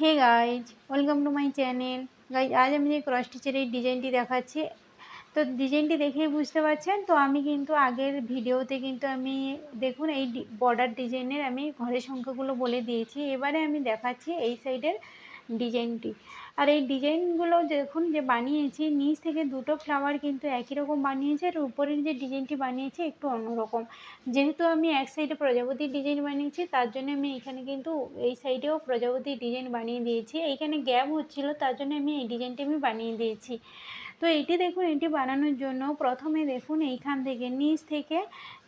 Hey guys, welcome to my channel. Guys, আজ আমি যে ক্রস স্টিচের এই ডিজাইনটি দেখাচ্ছি, তো ডিজাইনটি দেখেই বুঝতে পারছেন? তো আমি কিন্তু আগের ভিডিওতে কিন্তু আমি, দেখুন, এই বর্ডার ডিজাইনের আমি ঘরের সংখ্যাগুলো বলে দিয়েছি। এবারে আমি দেখাচ্ছি এই সাইডের ডিজাইনটি। আর এই ডিজাইনগুলো দেখুন যে বানিয়েছি, নিচ থেকে দুটো ফ্লাওয়ার কিন্তু একই রকম বানিয়েছে আর উপরের যে ডিজাইনটি বানিয়েছি একটু অন্যরকম। যেহেতু আমি এক সাইডে প্রজাপতির ডিজাইন বানিয়েছি, তার জন্য আমি এখানে কিন্তু এই সাইডেও প্রজাপতির ডিজাইন বানিয়ে দিয়েছি। এইখানে গ্যাপ হচ্ছিল, তার জন্য আমি এই ডিজাইনটি আমি বানিয়ে দিয়েছি। তো এটি দেখুন এটি বানানোর জন্য প্রথমে দেখুন এইখান থেকে, নিচ থেকে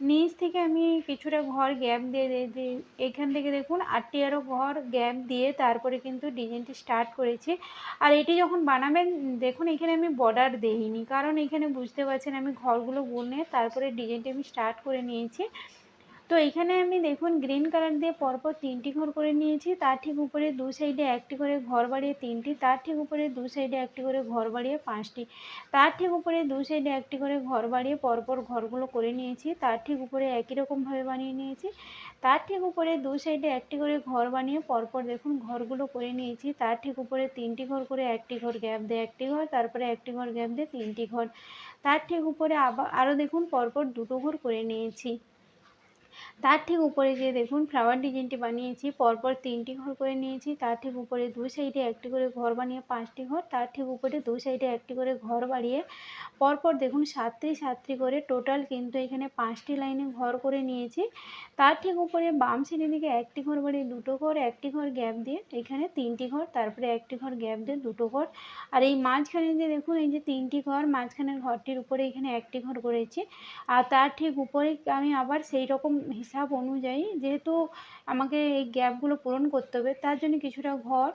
নিচ থেকে আমি কিছুটা ঘর গ্যাপ দিয়ে দিয়ে এইখান থেকে দেখুন আটটি আরও ঘর গ্যাপ দিয়ে তারপরে কিন্তু ডিজাইনটি স্টার্ট করেছি। আর এটি যখন বানাবেন, দেখুন এখানে আমি বর্ডার দেইনি, কারণ এখানে বুঝতে পারছেন আমি ঘরগুলো বুনে তারপরে ডিজাইনটি আমি স্টার্ট করে নিয়েছি। তো এখানে আমি দেখুন গ্রিন কালার দিয়ে পরপর তিনটি ঘর করে নিয়েছি। তার ঠিক উপরে দু সাইডে একটি করে ঘর বাড়িয়ে তিনটি, তার ঠিক উপরে দু সাইডে একটি করে ঘর বাড়িয়ে পাঁচটি। তার ঠিক উপরে দু সাইডে একটি করে ঘর বাড়িয়ে পরপর ঘরগুলো করে নিয়েছি। তার ঠিক উপরে একই রকমভাবে বানিয়ে নিয়েছি। তার ঠিক উপরে দু সাইডে একটি করে ঘর বানিয়ে পরপর দেখুন ঘরগুলো করে নিয়েছি। তার ঠিক উপরে তিনটি ঘর করে একটি ঘর গ্যাপ দিয়ে একটি ঘর, তারপরে একটি ঘর গ্যাপ দিয়ে তিনটি ঘর। তার ঠিক উপরে আবার আরও দেখুন পরপর দুটো ঘর করে নিয়েছি। তার ঠিক উপরে যে দেখুন ফ্লাওয়ার ডিজাইনটি বানিয়েছি, পরপর তিনটি ঘর করে নিয়েছি। তার ঠিক উপরে দুই সাইডে একটি করে ঘর বানিয়ে পাঁচটি ঘর, তার ঠিক উপরে দুই সাইডে একটি করে ঘর বাড়িয়ে পরপর দেখুন সাতটি সাতটি করে টোটাল কিন্তু এখানে পাঁচটি লাইনে ঘর করে নিয়েছি। তার ঠিক উপরে বাম সাইডের দিকে একটি ঘর বাড়িয়ে দুটো ঘর, একটি ঘর গ্যাপ দিয়ে এখানে তিনটি ঘর, তারপরে একটি ঘর গ্যাপ দিয়ে দুটো ঘর। আর এই মাঝখানে যে দেখুন, এই যে তিনটি ঘর, মাঝখানের ঘরটির উপরে এখানে একটি ঘর করেছি। আর তার ঠিক উপরে আমি আবার সেই রকম হিসাব অনুযায়ী যেহেতু আমাকে এই গ্যাপগুলো পূরণ করতে হবে, তার জন্য কিছুটা ঘর,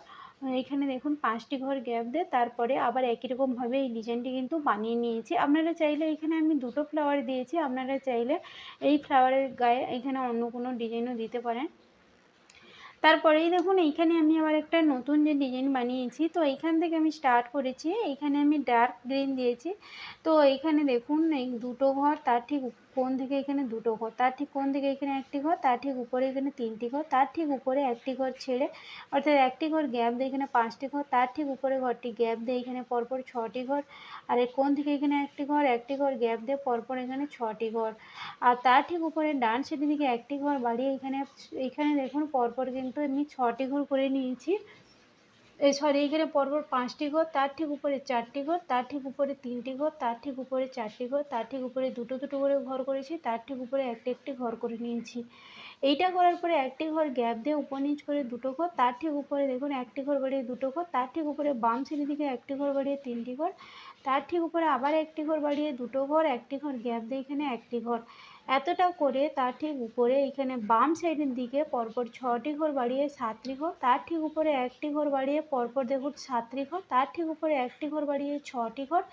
এখানে দেখুন পাঁচটি ঘর গ্যাপ দিয়ে, তারপরে আবার একই রকমভাবে এই ডিজাইনটি কিন্তু বানিয়ে নিয়েছি। আপনারা চাইলে এখানে আমি দুটো ফ্লাওয়ার দিয়েছি, আপনারা চাইলে এই ফ্লাওয়ারের গায়ে এখানে অন্য কোনো ডিজাইনও দিতে পারেন। তারপরেই দেখুন, এইখানে আমি আবার একটা নতুন যে ডিজাইন বানিয়েছি, তো এইখান থেকে আমি স্টার্ট করেছি। এইখানে আমি ডার্ক গ্রিন দিয়েছি। তো এইখানে দেখুন, এই দুটো ঘর, তার ঠিক কোন থেকে এখানে দুটো ঘর? তার ঠিক কোন থেকে এখানে একটি ঘর? তার ঠিক উপরে এখানে তিনটি ঘর। তার ঠিক উপরে একটি ঘর ছেড়ে, অর্থাৎ একটি ঘর গ্যাপ দিয়ে এখানে পাঁচটি ঘর, তার ঠিক উপরে ঘরটি গ্যাপ দিয়ে এখানে পরপর ছটি ঘর, আর কোন থেকে এখানে একটি ঘর? একটি ঘর গ্যাপ দিয়ে পরপর এখানে ছটি ঘর। আর তার ঠিক উপরে ডান সাইডের দিকে একটি ঘর বাড়িয়ে এখানে এখানে দেখুন, পরপর কিন্তু এমনি ছটি ঘর করে নিয়েছি। এই সরি এইখানে পরপর পাঁচটি ঘর, তার ঠিক উপরে চারটি ঘর, তার ঠিক উপরে তিনটি ঘর, তার ঠিক উপরে চারটি ঘর, তার ঠিক উপরে দুটো দুটো করে ঘর করেছি, তার ঠিক উপরে একটি একটি ঘর করে নিয়েছি। এইটা করার পরে একটি ঘর গ্যাপ দিয়ে উপর নিচ করে দুটো ঘর, তার ঠিক উপরে দেখুন একটি ঘর বাড়িয়ে দুটো ঘর, তার ঠিক উপরে বাম সিঁড়ি দিকে একটি ঘর বাড়িয়ে তিনটি ঘর, তার ঠিক উপরে আবার একটি ঘর বাড়িয়ে দুটো ঘর, একটি ঘর গ্যাপ দিয়ে এখানে একটি ঘর। এতটা করে তার ঠিক উপরে এখানে বাম সাইডের দিকে পরপর ছটি ঘর বাড়িয়ে সাতটি ঘর, তার ঠিক উপরে একটি ঘর বাড়িয়ে পরপর দেখুন সাতটি ঘর, তার ঠিক উপরে একটি ঘর বাড়িয়ে ছটি ঘর,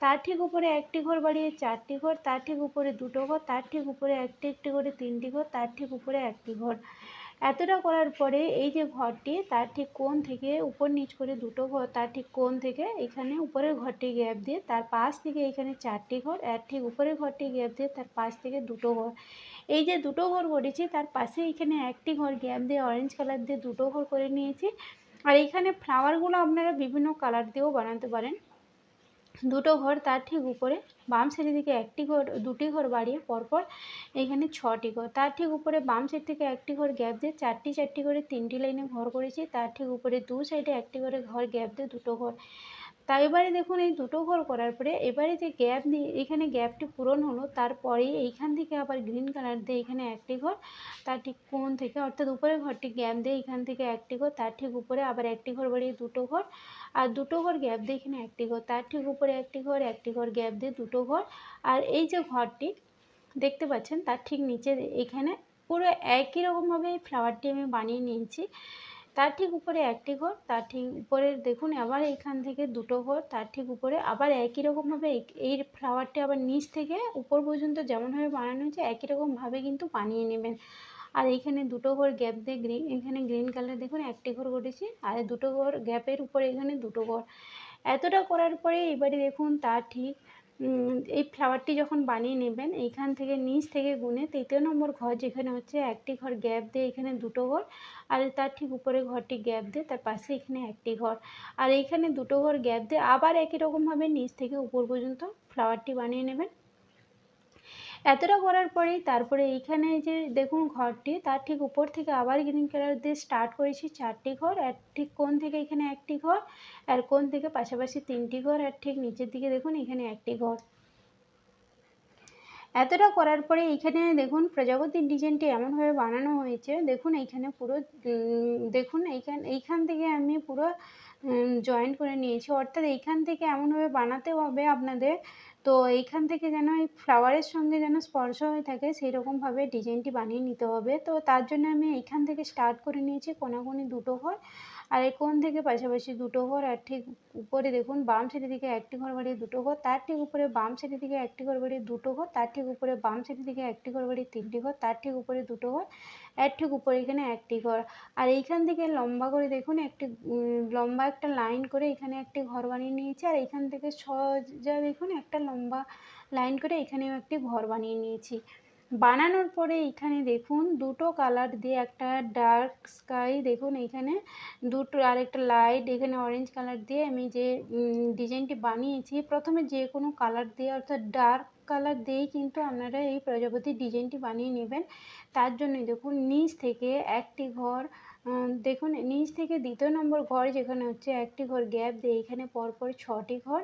তার ঠিক উপরে একটি ঘর বাড়িয়ে চারটি ঘর, তার ঠিক উপরে দুটো ঘর, তার ঠিক উপরে একটি একটি করে তিনটি ঘর, তার ঠিক উপরে একটি ঘর। এতটা করার পরে এই যে ঘরটি, তার ঠিক কোণ থেকে উপর নিচ করে দুটো ঘর, তার ঠিক কোণ থেকে এখানে উপরের ঘরটি গ্যাপ দিয়ে, তার পাশ থেকে এখানে চারটি ঘর, আর ঠিক উপরের ঘরটি গ্যাপ দিয়ে তার পাশ থেকে দুটো ঘর। এই যে দুটো ঘর করেছি, তার পাশে এখানে একটি ঘর গ্যাপ দিয়ে অরেঞ্জ কালার দিয়ে দুটো ঘর করে নিয়েছি। আর এখানে ফ্লাওয়ারগুলো আপনারা বিভিন্ন কালার দিয়েও বানাতে পারেন। দুটো ঘর তার ঠিক উপরে, বাম সাইডের দিকে একটি ঘর, দুটি ঘর বাড়িয়ে পরপর এখানে ছটি ঘর। তার ঠিক উপরে বাম সাইড থেকে একটি ঘর গ্যাপ দিয়ে চারটি চারটি করে তিনটি লাইনে ঘর করেছি। তার ঠিক উপরে দু সাইডে একটি করে ঘর গ্যাপ দিয়ে দুটো ঘর। তা এবারে দেখুন এই দুটো ঘর করার পরে এবারে যে গ্যাপ এখানে গ্যাপটি পূরণ হলো, তারপরে এইখান থেকে আবার গ্রিন কালার দিয়ে এখানে একটি ঘর, তার ঠিক কোণ থেকে, অর্থাৎ উপরে ঘরটি গ্যাপ দিয়ে এখান থেকে একটি ঘর, তার ঠিক উপরে আবার একটি ঘর বাড়িয়ে দুটো ঘর, আর দুটো ঘর গ্যাপ দিয়ে এখানে একটি ঘর, তার ঠিক উপরে একটি ঘর একটি ঘর গ্যাপ দিয়ে দুটো ঘর, আর এই যে ঘরটি দেখতে পাচ্ছেন, তার ঠিক নিচে এখানে পুরো একই রকমভাবে এই ফ্লাওয়ারটি আমি বানিয়ে নিয়েছি। তার ঠিক উপরে একটি ঘর, তার ঠিক উপরে দেখুন আবার এইখান থেকে দুটো ঘর, তার ঠিক উপরে আবার একই রকমভাবে এই ফ্লাওয়ারটি আবার নিচ থেকে উপর পর্যন্ত যেমনভাবে বানানো হয়েছে, একই রকমভাবে কিন্তু বানিয়ে নেবেন। আর এইখানে দুটো ঘর গ্যাপ দিয়ে গ্রিন এখানে গ্রিন কালার দেখুন একটি ঘর করেছি আর দুটো ঘর গ্যাপের উপরে এখানে দুটো ঘর। এতটা করার পরে এবারে দেখুন তার ঠিক এই ফ্লাওয়ারটি যখন বানিয়ে নেবেন এইখান থেকে নিচ থেকে গুনে তৃতীয় নম্বর ঘর যেখানে হচ্ছে একটি ঘর গ্যাপ দিয়ে এখানে দুটো ঘর আর তার ঠিক উপরে ঘরটি গ্যাপ দিয়ে তার পাশে এখানে একটি ঘর। আর এইখানে দুটো ঘর গ্যাপ দিয়ে আবার একই রকমভাবে নিচ থেকে উপর পর্যন্ত ফ্লাওয়ারটি বানিয়ে নেবেন। এতটা করার পরেই তারপরে এইখানে যে দেখুন ঘরটি, তার ঠিক উপর থেকে আবার গ্রিন কালার দিয়ে স্টার্ট করেছি। চারটি ঘর, আর ঠিক কোন থেকে এখানে একটি ঘর, আর কোন থেকে পাশাপাশি তিনটি ঘর, আর ঠিক নিচের দিকে দেখুন এখানে একটি ঘর। এতটা করার পরে এইখানে দেখুন প্রজাপতির ডিজাইনটি এমনভাবে বানানো হয়েছে। দেখুন এইখানে পুরো দেখুন এইখান এইখান থেকে আমি পুরো জয়েন করে নিয়েছি। অর্থাৎ এইখান থেকে এমনভাবে বানাতে হবে আপনাদের। তো এইখান থেকে যেন এই ফ্লাওয়ারের সঙ্গে যেন স্পর্শ হয়ে থাকে সেই রকমভাবে ডিজাইনটি বানিয়ে নিতে হবে। তো তার জন্য আমি এইখান থেকে স্টার্ট করে নিয়েছি কোনাকুনি দুটো ঘর আর এই কোণ থেকে পাশাপাশি দুটো ঘর, আর ঠিক উপরে দেখুন, বাম সাইডের দিকে একটি ঘর বাড়িয়ে দুটো ঘর, তার ঠিক উপরে বাম সাইডের দিকে একটি ঘর বাড়িয়ে দুটো ঘর, তার ঠিক উপরে বাম সাইডের দিকে একটি ঘর বাড়িয়ে তিনটি ঘর, তার ঠিক উপরে দুটো ঘর, এর ঠিক উপরে এখানে একটি ঘর। আর এইখান থেকে লম্বা করে দেখুন, একটি লম্বা একটা লাইন করে এখানে একটি ঘর বানিয়ে নিয়েছি, আর এইখান থেকে সোজা দেখুন, একটা লম্বা লাইন করে এখানেও একটি ঘর বানিয়ে নিয়েছি। বানানোর পরে এখানে দেখুন দুটো কালার দিয়ে একটা ডার্ক স্কাই দেখুন এইখানে দুটো আর একটা লাইট এখানে অরেঞ্জ কালার দিয়ে আমি যে ডিজাইনটি বানিয়েছি, প্রথমে যে কোনো কালার দিয়ে অর্থাৎ ডার্ক কালার দিয়েই কিন্তু আপনারা এই প্রজাপতির ডিজাইনটি বানিয়ে নেবেন। তার জন্যই দেখুন নিচ থেকে একটি ঘর দেখুন, নিচ থেকে দ্বিতীয় নম্বর ঘর যেখানে হচ্ছে একটি ঘর গ্যাপ দিয়ে এখানে পরপর ছটি ঘর,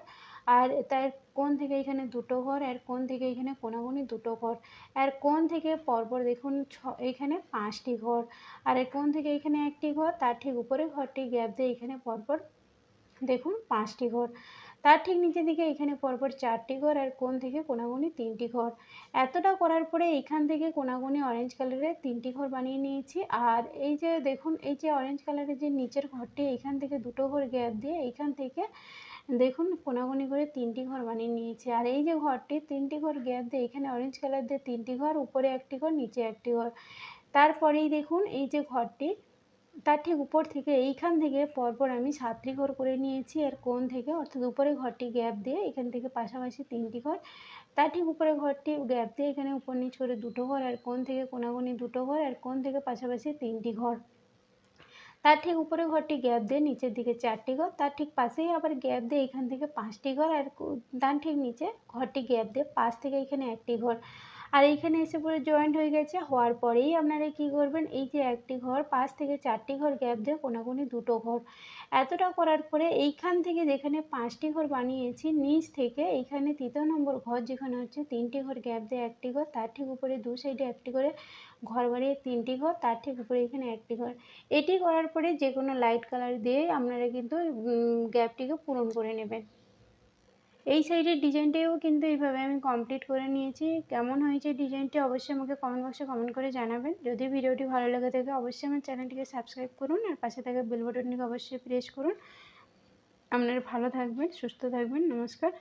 আর তার কোন থেকে এখানে দুটো ঘর, আর কোন থেকে এখানে কোনাকুনি দুটো ঘর, আর কোন থেকে পরপর দেখুন ছ, এখানে পাঁচটি ঘর, আর কোন থেকে এখানে একটি ঘর, তার ঠিক উপরে ঘরটি গ্যাপ দিয়ে এখানে পরপর দেখুন পাঁচটি ঘর। তার ঠিক নিচের দিকে এখানে পরপর চারটি ঘর আর কোন থেকে কোনাগুনি তিনটি ঘর। এতটা করার পরে এইখান থেকে কোনাগুনি অরেঞ্জ কালারের তিনটি ঘর বানিয়ে নিয়েছি। আর এই যে দেখুন, এই যে অরেঞ্জ কালারের যে নিচের ঘরটি এইখান থেকে দুটো ঘর গ্যাপ দিয়ে এইখান থেকে দেখুন কোনাকুনি করে তিনটি ঘর বানিয়ে নিয়েছি। আর এই যে ঘরটি, তিনটি ঘর গ্যাপ দিয়ে এখানে অরেঞ্জ কালার দিয়ে তিনটি ঘর, উপরে একটি ঘর, নিচে একটি ঘর। তারপরেই দেখুন এই যে ঘরটি তার ঠিক উপর থেকে, এইখান থেকে পরপর আমি সাতটি ঘর করে নিয়েছি। আর কোণ থেকে, অর্থাৎ উপরে ঘরটি গ্যাপ দিয়ে এখান থেকে পাশাপাশি তিনটি ঘর। তার ঠিক উপরে ঘরটি গ্যাপ দিয়ে এখানে উপর নিচ করে দুটো ঘর, আর কোণ থেকে কোনাকুনি দুটো ঘর, আর কোণ থেকে পাশাপাশি তিনটি ঘর। তার ঠিক উপরে ঘরটি গ্যাপ দিয়ে নিচের দিকে চারটি ঘর, তার ঠিক পাশেই আবার গ্যাপ দিয়ে এখান থেকে পাঁচটি ঘর, আর তার ঠিক নিচে ঘরটি গ্যাপ দিয়ে পাশ থেকে এখানে একটি ঘর। আর এইখানে এসে পুরো জয়েন্ট হয়ে গেছে। হওয়ার পরেই আপনারা কি করবেন, এই যে একটি ঘর, পাঁচ থেকে চারটি ঘর গ্যাপ দিয়ে কোনাকুনি দুটো ঘর। এতটা করার পরে এইখান থেকে যেখানে পাঁচটি ঘর বানিয়েছি, নিচ থেকে এইখানে তৃতীয় নম্বর ঘর যেখানে হচ্ছে তিনটি ঘর গ্যাপ দিয়ে একটি ঘর, তার ঠিক উপরে দু সাইডে একটি করে ঘর বাড়িয়ে তিনটি ঘর, তার ঠিক উপরে এখানে একটি ঘর। এটি করার পরে যে কোনো লাইট কালার দিয়ে আপনারা কিন্তু গ্যাপটিকে পূরণ করে নেবেন। এই সাইডের ডিজাইনটাও কিন্তু এইভাবে আমি কমপ্লিট করে নিয়েছি। কেমন হয়েছে ডিজাইনটি অবশ্যই আমাকে কমেন্ট বক্সে কমেন্ট করে জানাবেন। যদি ভিডিওটি ভালো লেগে থাকে, অবশ্যই আমার চ্যানেলটিকে সাবস্ক্রাইব করুন আর পাশে থাকা বেল বাটনটিকে অবশ্যই প্রেস করুন। আপনারা ভালো থাকবেন, সুস্থ থাকবেন, নমস্কার।